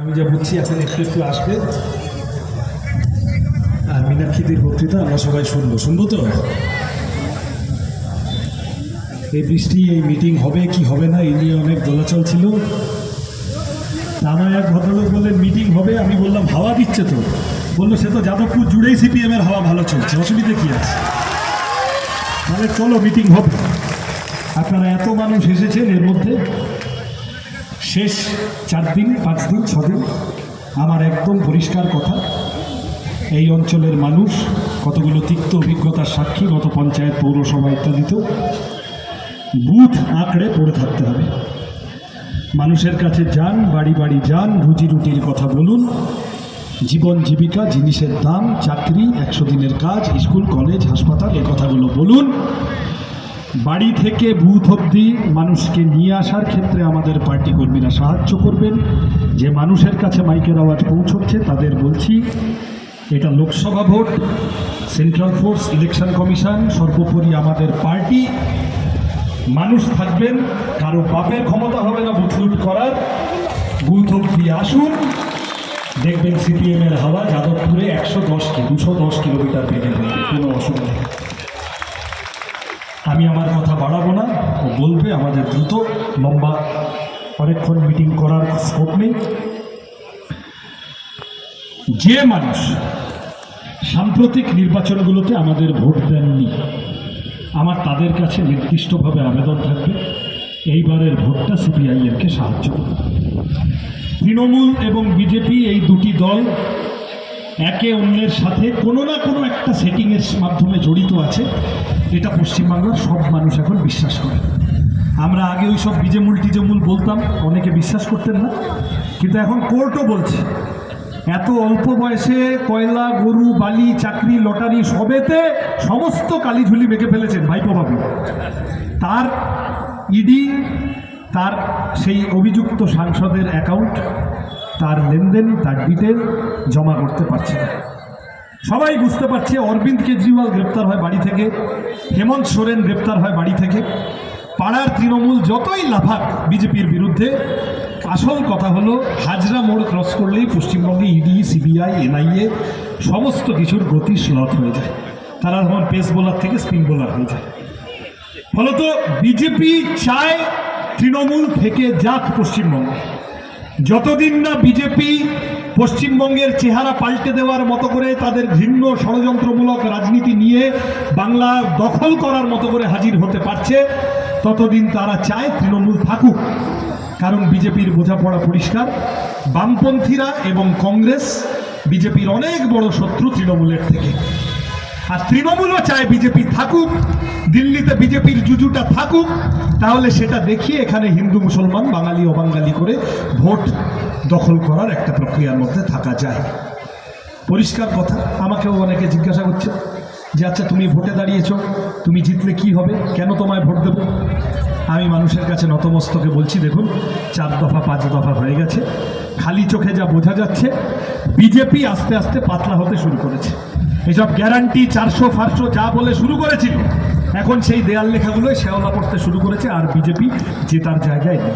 আমি যা বুঝছি, এখন একটু একটু আসবে। আর মীনাক্ষীদের বক্তৃতা আমরা সবাই শুনব। শুনব তো? এই বৃষ্টি, এই মিটিং হবে কি হবে না, এই নিয়ে অনেক দোলাচল ছিল। তা আমায় এক ভদ্রলোক বললেন মিটিং হবে? আমি বললাম, হাওয়া দিচ্ছে তো। বলল, সে তো যাদবপুর জুড়েই সিপিএম এর হাওয়া ভালো চলছে। অসুবিধা কি আছে? তাহলে চলো মিটিং হবে। আপনারা এত মানুষ এসেছেন এর মধ্যে। শেষ চার দিন, পাঁচ দিন, ছ দিন, আমার একদম পরিষ্কার কথা। এই অঞ্চলের মানুষ কতগুলো তিক্ত অভিজ্ঞতার সাক্ষী, গত পঞ্চায়েত পৌরসভা ইত্যাদিতেও বুথ আঁকড়ে পড়ে থাকতে হবে। মানুষের কাছে যান, বাড়ি বাড়ি যান, রুজি রুটির কথা বলুন। জীবন জীবিকা, জিনিসের দাম, চাকরি, একশো দিনের কাজ, স্কুল, কলেজ, হাসপাতাল, এ কথাগুলো বলুন। বাড়ি থেকে বুথ অবধি মানুষকে নিয়ে আসার ক্ষেত্রে আমাদের পার্টি কর্মীরা সাহায্য করবেন। যে মানুষের কাছে মাইকের আওয়াজ পৌঁছচ্ছে, তাদের বলছি, এটা Lok Sabha vote, central force election commission, সর্বোপরি আমাদের পার্টি। মানুষ থাকবেন, কারও বাপের ক্ষমতা হবে না বুথ লুট করার। বুথ অবধি আসুন, দেখবেন সিপিএমের হাওয়া যাদবপুরে একশো দশ দুশো দশ কিলোমিটার বেগে বলবে কোনো অসুবিধা আমি আমার কথা বাড়াবো না, ও বলবে আমাদের দ্রুত, লম্বা, অনেকক্ষণ মিটিং করার স্কোপ নেই। যে মানুষ সাম্প্রতিক নির্বাচনগুলোতে আমাদের ভোট দেননি, আমার তাদের কাছে নির্দিষ্টভাবে আবেদন থাকবে, এইবারের ভোটটা সিপিআইএমকে সাহায্য করবে। তৃণমূল এবং বিজেপি এই দুটি দল একে অন্যের সাথে কোনো না কোনো একটা সেটিংয়ের মাধ্যমে জড়িত আছে। এটা পশ্চিমবাংলার সব মানুষ এখন বিশ্বাস করে। আমরা আগে ওই সব বিজেমুল টিজেমুল বলতাম, অনেকে বিশ্বাস করতেন না। কিন্তু এখন কোর্টও বলছে, এত অল্প বয়সে কয়লা, গরু, বালি, চাকরি, লটারি সবেতে সমস্ত কালিঝুলি মেখে ফেলেছেন ভাইপো বাবু তার ইডি, তার সেই অভিযুক্ত সাংসদের অ্যাকাউন্ট তার লেনদেন, তার ডিটেল জমা করতে পারছে না। সবাই বুঝতে পারছে অরবিন্দ কেজরিওয়াল গ্রেপ্তার হয় বাড়ি থেকে, হেমন্ত সোরেন গ্রেপ্তার হয় বাড়ি থেকে। পাড়ার তৃণমূল যতই লাফাক বিজেপির বিরুদ্ধে, আসল কথা হলো হাজরা মোড় ক্রস করলেই পশ্চিমবঙ্গে ইডি সিবিআই এনআইএ সমস্ত কিছুর গতি স্লথ হয়ে যায়। তারা তখন পেস বোলার থেকে স্পিন বোলার হয়ে যায়। ফলত বিজেপি চায় তৃণমূল থেকে যাক পশ্চিমবঙ্গে। যতদিন না বিজেপি পশ্চিমবঙ্গের চেহারা পাল্টে দেওয়ার মতো করে তাদের ঘৃণ্য ষড়যন্ত্রমূলক রাজনীতি নিয়ে বাংলা দখল করার মতো করে হাজির হতে পারছে, ততদিন তারা চায় তৃণমূল থাকুক। কারণ বিজেপির বোঝাপড়া পরিষ্কার। বামপন্থীরা এবং কংগ্রেস বিজেপির অনেক বড় শত্রু তৃণমূলের থেকে। আর তৃণমূলও চায় বিজেপি থাকুক, দিল্লিতে বিজেপির জুজুটা থাকুক, তাহলে সেটা দেখিয়ে এখানে হিন্দু মুসলমান, বাঙালি অবাঙ্গালি করে ভোট দখল করার একটা প্রক্রিয়ার মধ্যে থাকা যায়। পরিষ্কার কথা, আমাকেও অনেকে জিজ্ঞাসা করছে যে আচ্ছা তুমি ভোটে দাঁড়িয়েছ, তুমি জিতলে কি হবে? কেন তোমায় ভোট দেবো? আমি মানুষের কাছে নতমস্তকে বলছি, দেখুন, চার দফা, পাঁচ দফা হয়ে গেছে। খালি চোখে যা বোঝা যাচ্ছে, বিজেপি আস্তে আস্তে পাতলা হতে শুরু করেছে। এসব গ্যারান্টি চারশো ফারশো যা বলে শুরু করেছিল। এখন সেই দেয়াল লেখাগুলোই শেওলা পড়তে শুরু করেছে আর বিজেপি জেতার জায়গায় নেই।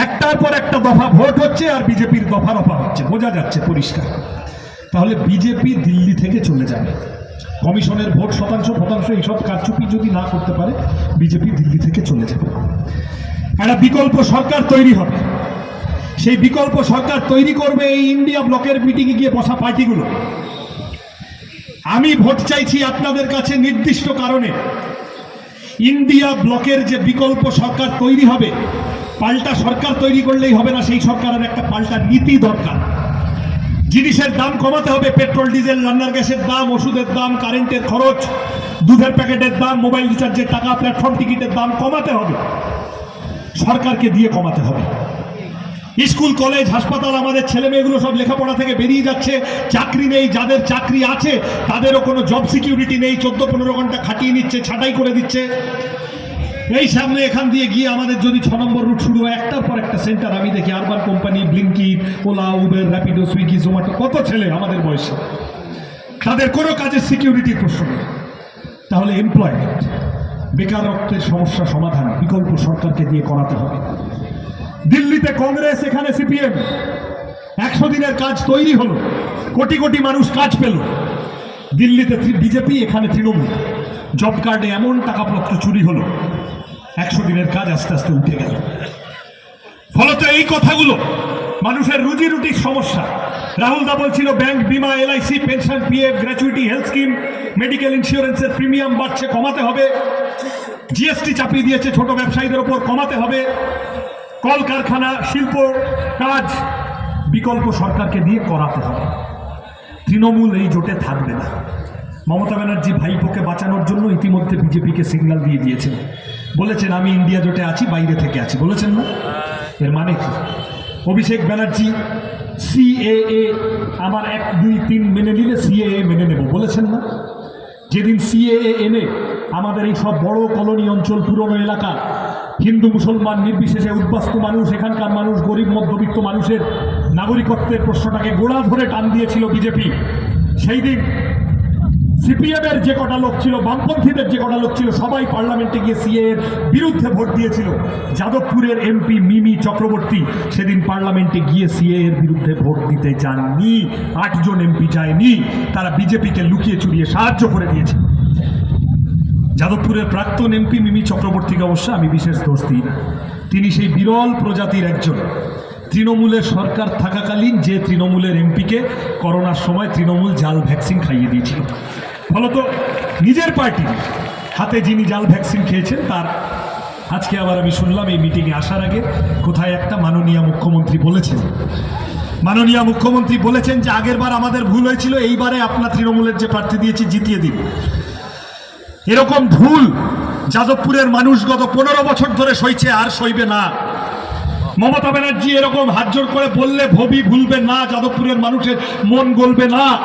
একটার পর একটা দফা ভোট হচ্ছে আর বিজেপির দফা রফা হচ্ছে। বোঝা যাচ্ছে, পরিষ্কার। তাহলে বিজেপি দিল্লি থেকে চলে যাবে। কমিশনের ভোট শতাংশ শতাংশ এইসব কারচুপি যদি না করতে পারে, বিজেপি দিল্লি থেকে চলে যাবে। একটা বিকল্প সরকার তৈরি হবে। সেই বিকল্প সরকার তৈরি করবে এই ইন্ডিয়া ব্লকের মিটিংয়ে গিয়ে বসা পার্টিগুলো। আমি ভোট চাইছি আপনাদের কাছে নির্দিষ্ট কারণে। ইন্ডিয়া ব্লকের যে বিকল্প সরকার তৈরি হবে, পাল্টা সরকার তৈরি করলেই হবে না, সেই সরকারের একটা পাল্টা নীতি দরকার। জিনিসের দাম কমাতে হবে, পেট্রোল, ডিজেল, রান্নার গ্যাসের দাম, ওষুধের দাম, কারেন্টের খরচ, দুধের প্যাকেটের দাম, মোবাইল রিচার্জের টাকা, প্ল্যাটফর্ম টিকিটের দাম কমাতে হবে। সরকারকে দিয়ে কমাতে হবে। স্কুল, কলেজ, হাসপাতাল, আমাদের ছেলে মেয়েগুলো সব লেখাপড়া থেকে বেরিয়ে যাচ্ছে। চাকরি নেই, যাদের চাকরি আছে, তাদেরও কোনো জব সিকিউরিটি নেই, চোদ্দ পনেরো ঘণ্টা খাটিয়ে নিচ্ছে, ছাঁটাই করে দিচ্ছে। এই সামনে এখান দিয়ে গিয়ে আমাদের যদি ছ নম্বর রুট শুরু হয়, একটার পর একটা সেন্টার আমি দেখি urban company Blinkit Ola Uber Rapido Swiggy Zomato কত ছেলে আমাদের বয়সে? তাদের কোনো কাজের সিকিউরিটির প্রশ্ন নেই। তাহলে এমপ্লয়মেন্ট বেকারত্বের সমস্যা সমাধান, বিকল্প সরকারকে দিয়ে করাতে হবে। দিল্লিতে কংগ্রেস, এখানে সিপিএম। একশো দিনের কাজ তৈরি হলো। কোটি কোটি মানুষ কাজ পেল। দিল্লিতে বিজেপি, এখানে তৃণমূল। জব কার্ডে এমন টাকাপত্র চুরি হলো। একশো দিনের কাজ আস্তে আস্তে উঠে গেল। ফলত এই কথাগুলো, মানুষের রুজি রুটির সমস্যা। রাহুল দা বলছিল, ব্যাংক বিমা LIC pension, PF, gratuity, health scheme, medical ইন্স্যুরেন্সের প্রিমিয়াম বাড়ছে, কমাতে হবে। জিএসটি চাপিয়ে দিয়েছে ছোট ব্যবসায়ীদের ওপর, কমাতে হবে। কলকারখানা, শিল্প কাজ বিকল্প সরকারকে দিয়ে করাতে হবে। তৃণমূল এই জোটে থাকবে না। মমতা ব্যানার্জি ভাইপোকে বাঁচানোর জন্য ইতিমধ্যে বিজেপিকে সিগন্যাল দিয়ে দিয়েছেন। বলেছেন, আমি ইন্ডিয়া জোটে আছি, বাইরে থেকে আছি। বলেছেন না? এর মানে কি? অভিষেক ব্যানার্জি, সিএএ আমার এক, দুই, তিন মেনে নিলে সিএএ মেনে নেব। বলেছেন না? যেদিন সিএএ এনে আমাদের এই সব বড় কলোনি অঞ্চল, পুরনো এলাকা হিন্দু, মুসলমান, নির্বিশেষে উদ্বাস্তু মানুষ, এখানকার মানুষ, গরিব, মধ্যবিত্ত মানুষের নাগরিকত্বের প্রশ্নটাকে গোড়া ধরে টান দিয়েছিল বিজেপি। সেই দিন সিপিএমের যে কটা লোক ছিল, বামপন্থীদের যে কটা লোক ছিল, সবাই পার্লামেন্টে গিয়ে সিএ এর বিরুদ্ধে ভোট দিয়েছিল। যাদবপুরের এমপি মিমি চক্রবর্তী সেদিন পার্লামেন্টে গিয়ে সিএ এর বিরুদ্ধে ভোট দিতে যাননি। আটজন এমপি যায়নি। তারা বিজেপিকে লুকিয়ে চুরিয়ে সাহায্য করে দিয়েছে। যাদবপুরের প্রাক্তন এমপি মিমি চক্রবর্তীকে অবশ্য আমি বিশেষ দোষ দিই না। তিনি সেই বিরল প্রজাতির একজন। তৃণমূলের সরকার থাকাকালীন যে তৃণমূলের এমপিকে করোনার সময় তৃণমূল জাল ভ্যাকসিন খাইয়ে দিয়েছিল। ফলত নিজের পার্টি হাতে যিনি জাল ভ্যাকসিন খেয়েছেন, তার আজকে আবার আমি শুনলাম এই মিটিংয়ে আসার আগে কোথায় একটা মাননীয় মুখ্যমন্ত্রী বলেছেন। মাননীয় মুখ্যমন্ত্রী বলেছেন যে আগেরবার আমাদের ভুল হয়েছিল, এইবারে আপনার তৃণমূলের যে প্রার্থী দিয়েছি জিতিয়ে দিন। এরকম ভুল যাদবপুরের মানুষ গত পনেরো বছর ধরে সইছে, আর সইবে না। মমতা ব্যানার্জি এরকম হাত জোর করে বললে ভবি ভুলবে না, যাদবপুরের মানুষের মন গলবে না।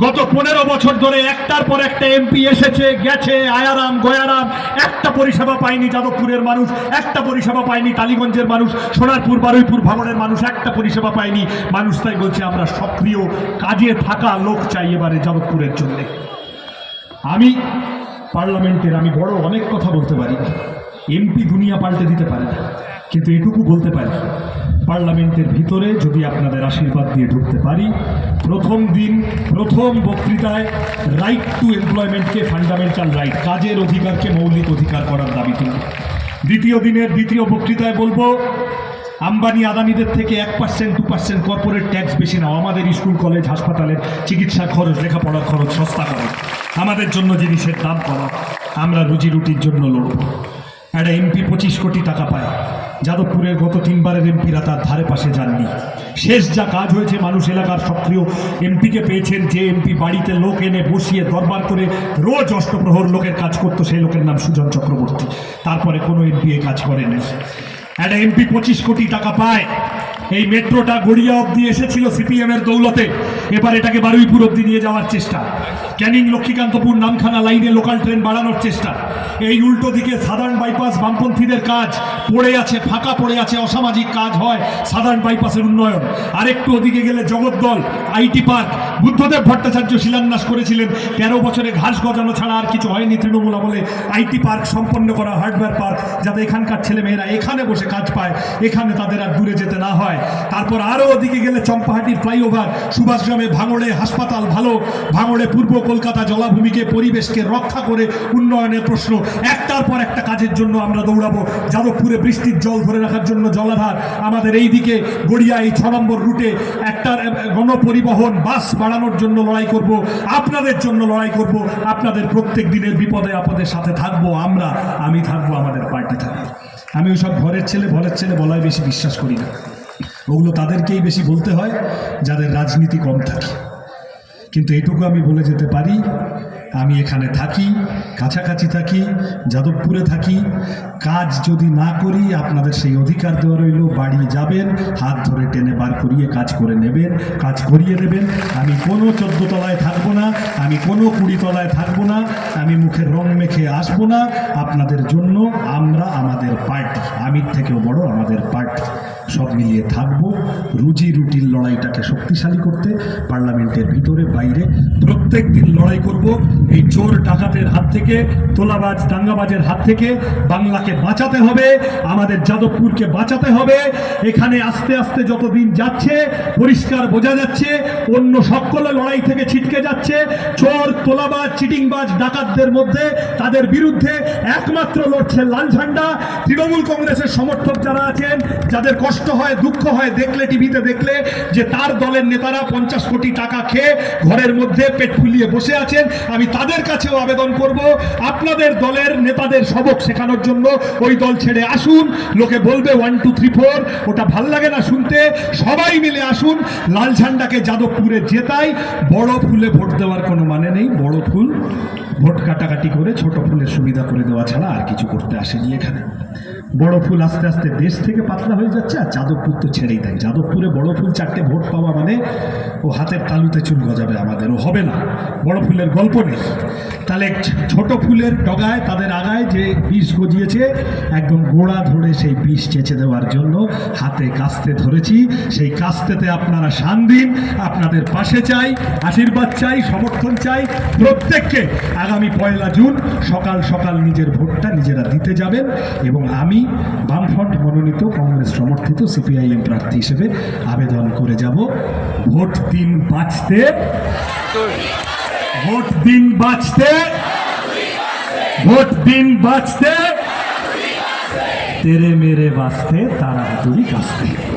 গত পনেরো বছর ধরে একটার পর একটা এমপি এসেছে, গেছে, আয়ারাম, গয়ারাম, একটা পরিষেবা পায়নি যাদবপুরের মানুষ, একটা পরিষেবা পায়নি টালিগঞ্জের মানুষ, সোনারপুর, বারুইপুর ভাঙনের মানুষ, একটা পরিষেবা পায়নি। মানুষ তাই বলছে, আমরা সক্রিয়, কাজে থাকা লোক চাই এবারে যাদবপুরের জন্য। আমি পার্লামেন্টের আমি বড় অনেক কথা বলতে পারি না। এমপি দুনিয়া পাল্টে দিতে পারে না। কিন্তু এটুকু বলতে পারি, পার্লামেন্টের ভিতরে যদি আপনাদের আশীর্বাদ দিয়ে ঢুকতে পারি, প্রথম দিন, প্রথম বক্তৃতায় রাইট টু এমপ্লয়মেন্টকে ফান্ডামেন্টাল রাইট কাজের অধিকারকে মৌলিক অধিকার করার দাবি তুলি দ্বিতীয় দিনের, দ্বিতীয় বক্তৃতায় বলব, আম্বানি আদানিদের থেকে এক percent to percent corporate tax বেশি নাও। আমাদের স্কুল, কলেজ, হাসপাতালের চিকিৎসা খরচ, লেখাপড়ার খরচ সস্তা করো। আমাদের জন্য জিনিসের দাম কমা আমরা রুজি রুটির জন্য লড়ব। একটা এমপি পঁচিশ কোটি টাকা পায়। যাদবপুরের গত তিনবারের এমপিরা তার ধারে পাশে যাননি। শেষ যা কাজ হয়েছে, মানুষ এলাকার সক্রিয় এমপিকে পেয়েছেন যে এমপি বাড়িতে লোক এনে বসিয়ে দরবার করে রোজ অষ্টপ্রহর লোকের কাজ করতো, সেই লোকের নাম সুজন চক্রবর্তী। তারপরে কোনো এমপি এ কাজ করেনি। একটা এমপি পঁচিশ কোটি টাকা পায়। এই মেট্রোটা গড়িয়া অব্দি এসেছিল সিপিএম এর দৌলতে। এবার এটাকে বারুইপুর অব্দি নিয়ে যাওয়ার চেষ্টা। ক্যানিং লক্ষ্মীকান্তপুর নামখানা লাইনে লোকাল ট্রেন বাড়ানোর চেষ্টা। এই উল্টো দিকে সাধারণ বাইপাস বামপন্থীদের কাজ। পড়ে আছে, ফাঁকা পড়ে আছে, অসামাজিক কাজ হয় সাধারণ বাইপাসের উন্নয়ন। আরেকটু ওদিকে গেলে জগদ্দল আইটি পার্ক। বুদ্ধদেব ভট্টাচার্য শিলান্যাস করেছিলেন। তেরো বছরে ঘাস গজানো ছাড়া আর কিছু হয়নি তৃণমূল বলে আইটি পার্ক সম্পন্ন করা হার্ডওয়্যার পার্ক, যাতে এখানকার ছেলেমেয়েরা এখানে বসে কাজ পায়। এখানে তাদের আর দূরে যেতে না হয়। তারপর আরও ওদিকে গেলে চম্পাহাটির ফ্লাইওভার, সুভাষগ্রামে ভাঙড়ে হাসপাতাল ভালো, ভাঙড়ে পূর্ব কলকাতা জলাভূমিকে, পরিবেশকে রক্ষা করে উন্নয়নের প্রশ্ন। একটার পর একটা কাজের জন্য আমরা দৌড়াবো। যাদবপুরে বৃষ্টির জল ধরে রাখার জন্য জলাধার। আমাদের এই দিকে গড়িয়া এই ছ নম্বর রুটে একটার গণপরিবহন, বাস বাড়ানোর জন্য লড়াই করব। আপনাদের জন্য লড়াই করব। আপনাদের প্রত্যেক দিনের বিপদে আপদের সাথে থাকব আমরা। আমি থাকব আমাদের পার্টি থাকব। আমি ওইসব ঘরের ছেলে ঘরের ছেলে বলায় বেশি বিশ্বাস করি না। ওগুলো তাদেরকেই বেশি বলতে হয়, যাদের রাজনীতি কম থাকে। কিন্তু এটুকু আমি বলে যেতে পারি আমি এখানে থাকি, কাছাকাছি থাকি, যাদবপুরে থাকি। কাজ যদি না করি, আপনাদের সেই অধিকার দেওয়া রইল। বাড়ি যাবেন, হাত ধরে টেনে বার করিয়ে কাজ করে নেবেন, কাজ করিয়ে নেবেন আমি কোনো চোদ্দ তলায় থাকব না, আমি কোনো কুড়ি তলায় থাকব না, আমি মুখে রং মেখে আসব না। আপনাদের জন্য আমরা আমাদের পার্টি, আমির থেকেও বড় আমাদের পার্টি। সব মিলিয়ে থাকব, রুজি রুটির লড়াইটাকে শক্তিশালী করতে, পার্লামেন্টের ভিতরে, বাইরে প্রত্যেক দিন লড়াই করব। এই চোর ডাকাতের হাত থেকে, তোলাবাজ দাঙ্গাবাজের হাত থেকে বাংলাকে বাঁচাতে হবে, আমাদের যাদবপুরকে বাঁচাতে হবে। এখানে আস্তে আস্তে যত দিন যাচ্ছে, পরিষ্কার বোঝা যাচ্ছে, অন্য সকল লড়াই থেকে ছিটকে যাচ্ছে। চোর, তোলাবাজ, চিটিংবাজ, ডাকাতদের মধ্যে তাদের বিরুদ্ধে একমাত্র লড়ছে লাল ঝান্ডা। তৃণমূল কংগ্রেসের সমর্থক যারা আছেন, যাদের কষ্ট হয়, দুঃখ হয়, দেখলে, টিভিতে দেখলে যে তার দলের নেতারা পঞ্চাশ কোটি টাকা খেয়ে ঘরের মধ্যে পেট ফুলিয়ে বসে আছেন। আমি তাদের কাছেও আবেদন করব। আপনাদের দলের নেতাদের সবক শেখানোর জন্য ওই দল ছেড়ে আসুন। লোকে বলবে ওয়ান টু থ্রি ফোর ওটা ভালো লাগে না শুনতে। সবাই মিলে আসুন। লাল ঝান্ডাকে যাদবপুরে জেতাই। বড় ফুলে ভোট দেওয়ার কোনো মানে নেই। বড় ফুল ভোট কাটাকাটি করে ছোট ফুলের সুবিধা করে দেওয়া ছাড়া আর কিছু করতে আসেনি এখানে। বড় ফুল আস্তে আস্তে দেশ থেকে পাতলা হয়ে যাচ্ছে আর যাদবপুর তো ছেড়েই দেয়। যাদবপুরে বড় ফুল চারটে ভোট পাওয়া মানে ও হাতের তালুতে চুল গজাবে আমাদের। ও হবে না। বড় ফুলের গল্প নেই। তাহলে ছোট ফুলের ডগায় তাদের আগায় যে বিষ গজিয়েছে, একদম গোড়া ধরে সেই বিষ চেঁচে দেওয়ার জন্য হাতে কাস্তে ধরেছি। সেই কাস্তেতে আপনারা শান দিন। আপনাদের পাশে চাই, আশীর্বাদ চাই, সমর্থন চাই। প্রত্যেককে আগামী পয়লা জুন সকাল সকাল নিজের ভোটটা নিজেরা দিতে যাবেন এবং আমি বামফ্রন্ট মনোনীত কংগ্রেস সমর্থিত সিপিআইএম প্রার্থী হিসেবে আবেদন করে যাব। ভোট দিন বাঁচতে। ভোট দিন বাঁচতে। ভোট দিন বাঁচতে। তেরে মেরে বাঁচতে, তারা হাতুড়ি কাঁচতে।